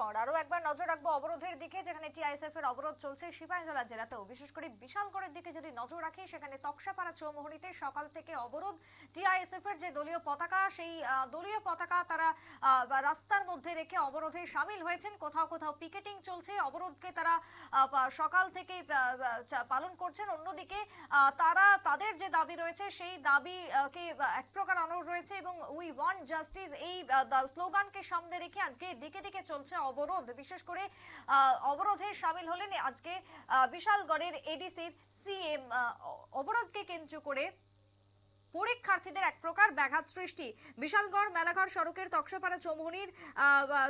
পর আরও একবার নজর রাখব অবরোধের দিকে যেখানে টিআইএসএফ এর অবরোধ চলছে সিপাহীজলা জেলাতেও। বিশেষ করে বিশালগড়ের দিকে যদি নজর রাখি সেখানে তক্সাপাড়া চৌমুহনীতে সকাল থেকে অবরোধ। টিআইএসএফ এর যে দলীয় পতাকা সেই দলীয় পতাকা তারা রাস্তার মধ্যে রেখে অবরোধে সামিল হয়েছেন। কোথাও কোথাও পিকেটিং চলছে অবরোধকে তারা সকাল থেকে পালন করছেন। অন্যদিকে তারা তাদের যে দাবি রয়েছে সেই দাবি কে আহ, এক প্রকার অনুরোধ রয়েছে এবং উই ওয়ান্ট জাস্টিস এই স্লোগানকে সামনে রেখে আজকে দিকে দিকে চলছে অবরোধ। বিশেষ করে অবরোধে সামিল হলেন আজকে বিশালগড়ের এডিসির সিএম অবরোধকে কেন্দ্র করে পরীক্ষার্থীদের এক প্রকার ব্যাঘাত সৃষ্টি। বিশালগড়, মেলাঘর, সড়কের তক্সাপাড়া চৌমুহনীর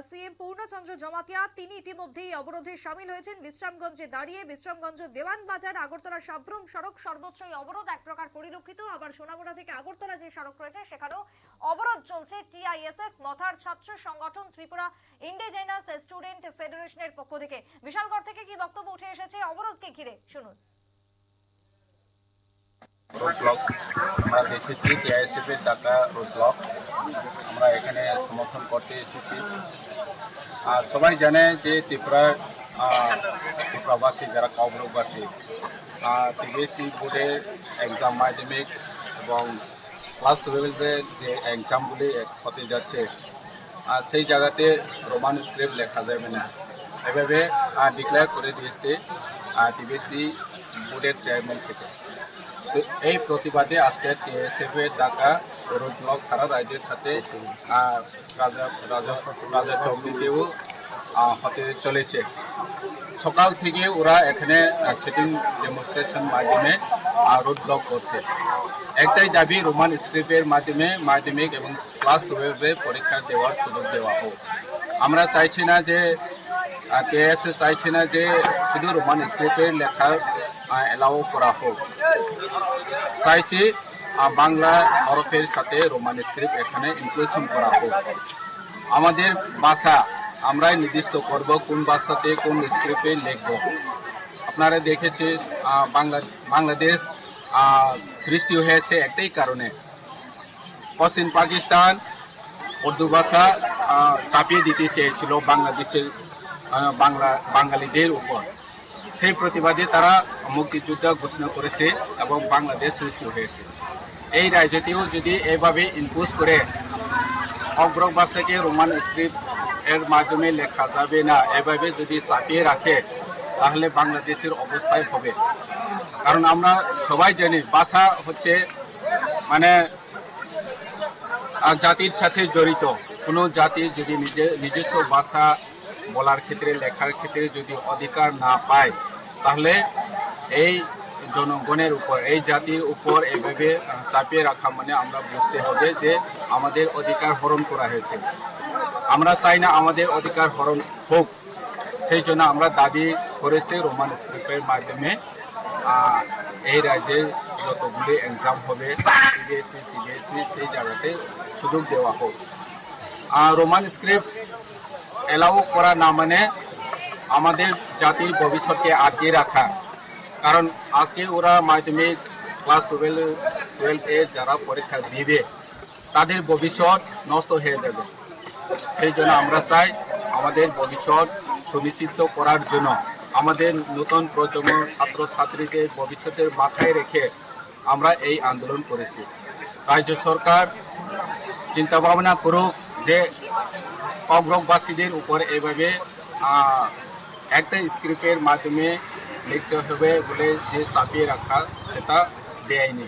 সিএম পূর্ণচন্দ্র জমাতিয়া, তিনি ইতিমধ্যেই অবরোধে সামিল হয়েছেন। বিশ্রামগঞ্জে দাঁড়িয়ে বিশ্রামগঞ্জ দেওয়ান বাজার, আগরতলা সাব্রম সড়ক সর্বোচ্চই অবরোধ, এক প্রকার পরিলক্ষিত। আবার সোনামুড়া থেকে আগরতলা যে সড়ক রয়েছে, সেখানেও অবরোধ চলছে। টিআইএসএফ, মথার ছাত্র সংগঠন, ত্রিপুরা ইন্ডিজেনাস স্টুডেন্ট ফেডারেশনের পক্ষ থেকে। বিশালগড় থেকে কি বক্তব্য উঠে এসেছে? অবরোধকে ঘিরে শুনুন। আমরা দেখেছি টিআইএসএফ এর ডাকা ব্লক আমরা এখানে সমর্থন করতে এসেছি। আর সবাই জানে যে ত্রিপুরার ত্রিপুরাবাসী যারা কবরবাসী টিবিএসসি বোর্ডের এক্সাম মাধ্যমিক এবং ক্লাস টুয়েলভের যে এক্সামগুলি হতে যাচ্ছে, আর সেই জায়গাতে রোমান স্ক্রিপ্ট লেখা যাবে না। এভাবে ডিক্লেয়ার করে দিয়েছে টিবিএসসি বোর্ডের চেয়ারম্যান থেকে। এই প্রতিবাদে আজকে এর ডাকা রোড ব্লক সারা রাজ্যের সাথে রাজা হতে চলেছে। সকাল থেকে ওরা এখানে সিটিং ডেমনস্ট্রেশন মাধ্যমে রোড ব্লক করছে। একটাই দাবি, রোমান স্ক্রিপ্টের মাধ্যমে, মাধ্যমিক এবং ক্লাস টুয়েলভে পরীক্ষা দেওয়ার সুযোগ দেওয়া হোক। আমরা চাইছি না যে টিএসএ চাইছি না যে, শুধু রোমান স্ক্রিপ্টের লেখা এলাও করা হোক। চাইছি বাংলা হরফের সাথে রোমান স্ক্রিপ্ট এখানে ইনক্লুশন করা হোক। আমাদের ভাষা আমরাই নির্দিষ্ট করব কোন ভাষাতে কোন স্ক্রিপ্টে লিখব। আপনারা দেখেছে বাংলা, বাংলাদেশ সৃষ্টি হয়েছে একটাই কারণে। পশ্চিম পাকিস্তান উর্দু ভাষা চাপিয়ে দিতে চেয়েছিল বাংলাদেশের বাংলা, বাঙালিদের উপর। সেই প্রতিবাদে তারা মুক্তিযুদ্ধ ঘোষণা করেছে এবং বাংলাদেশ সৃষ্টি হয়েছে। এই রাজ্যতেও যদি এভাবে ইনপুস করে অগ্রক ভাষাকে রোমান স্ক্রিপ্ট এর মাধ্যমে লেখা যাবে না, এভাবে যদি চাপিয়ে রাখে, তাহলে বাংলাদেশের অবস্থায় হবে। কারণ আমরা সবাই জানি ভাষা হচ্ছে মানে জাতির সাথে জড়িত। কোনো জাতি যদি নিজে, নিজস্ব ভাষা বলার ক্ষেত্রে লেখার ক্ষেত্রে যদি অধিকার না পায় তাহলে এই জনগণের উপর এই জাতির উপর এইভাবে আহ, চাপিয়ে রাখা মানে আমরা বুঝতে হবে যে আমাদের অধিকার হরণ করা হয়েছে। আমরা চাই না আমাদের অধিকার হরণ হোক। সেই জন্য আমরা দাবি করেছি রোমান স্ক্রিপ্টের মাধ্যমে এই রাজ্যে যতগুলি এক্সাম হবে সিবিএসসি সিবিএসসি সেই জায়গাতে সুযোগ দেওয়া হোক। রোমান স্ক্রিপ্ট এলাও করা না মানে আমাদের জাতির ভবিষ্যৎকে আটকে রাখা। কারণ আজকে ওরা মাধ্যমিক ক্লাস টুয়েলভ টুয়েলভ যারা পরীক্ষা দিবে, তাদের ভবিষ্যৎ নষ্ট হয়ে যাবে। সেই জন্য আমরা চাই আমাদের ভবিষ্যৎ সুনিশ্চিত করার জন্য আমাদের নতুন প্রজন্ম ছাত্র ছাত্রীদের ভবিষ্যতের মাথায় রেখে আমরা এই আন্দোলন করেছি। রাজ্য সরকার চিন্তা ভাবনা করুক যে অগ্রবাসীদের উপর এভাবে একটা স্ক্রিপ্টের মাধ্যমে লিখতে হবে বলে যে চাপিয়ে রাখা সেটা বেআইনি।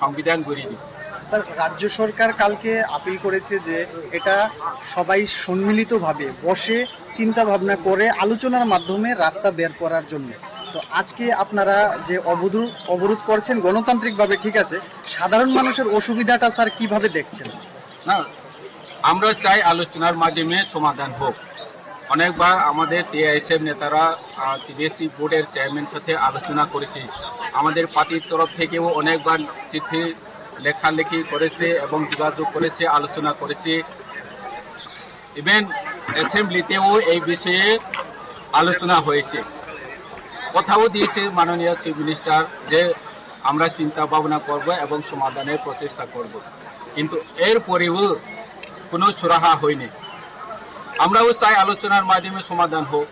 সংবিধান গড়িয়ে বিরোধী স্যার রাজ্য সরকার কালকে আপিল করেছে যে এটা সবাই সম্মিলিতভাবে বসে চিন্তা ভাবনা করে আলোচনার মাধ্যমে রাস্তা বের করার জন্য। তো আজকে আপনারা যে অবরোধ অবরোধ করছেন গণতান্ত্রিকভাবে ঠিক আছে সাধারণ মানুষের অসুবিধাটা স্যার কীভাবে দেখছেন? না আমরা চাই আলোচনার মাধ্যমে সমাধান হোক। অনেকবার আমাদের টিআইএসএফ নেতারা টিবিএসসি বোর্ডের চেয়ারম্যান সাথে আলোচনা করেছি। আমাদের পার্টির তরফ থেকেও অনেকবার চিঠি লেখালেখি করেছে এবং যোগাযোগ করেছে, আলোচনা করেছে। ইভেন অ্যাসেম্বলিতেও এই বিষয়ে আলোচনা হয়েছে। কথাও দিয়েছে মাননীয় চিফ মিনিস্টার যে আমরা চিন্তা ভাবনা করব এবং সমাধানের প্রচেষ্টা করব। কিন্তু এরপরেও কোনো সুরাহা হয়নি। আমরাও চাই আলোচনার মাধ্যমে সমাধান হোক।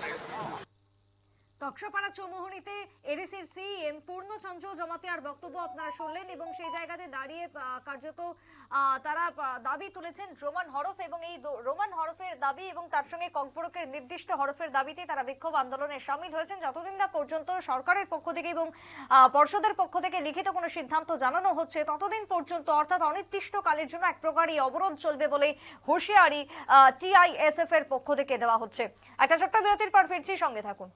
তক্সাপাড়া চৌমুহনীতে এডিসির সিএম পূর্ণচন্দ্র জমাতিয়ার বক্তব্য আপনারা শুনলেন এবং সেই জায়গাতে দাঁড়িয়ে কার্যত তারা দাবি তুলেছেন রোমান হরফ এবং এই রোমান হরফের দাবি এবং তার সঙ্গে কর্পোরেটের নির্দিষ্ট হরফের দাবিতে তারা বিক্ষোভ আন্দোলনে সামিল হয়েছেন। যতদিন না পর্যন্ত সরকারের পক্ষ থেকে এবং পর্ষদের পক্ষ থেকে লিখিত কোনো সিদ্ধান্ত জানানো হচ্ছে, ততদিন পর্যন্ত অর্থাৎ অনির্দিষ্টকালের জন্য এক প্রকার এই অবরোধ চলবে বলে হুঁশিয়ারি টিআইএসএফ এর পক্ষ থেকে দেওয়া হচ্ছে। একটা ছোট্ট বিরতির পর ফিরছি, সঙ্গে থাকুন।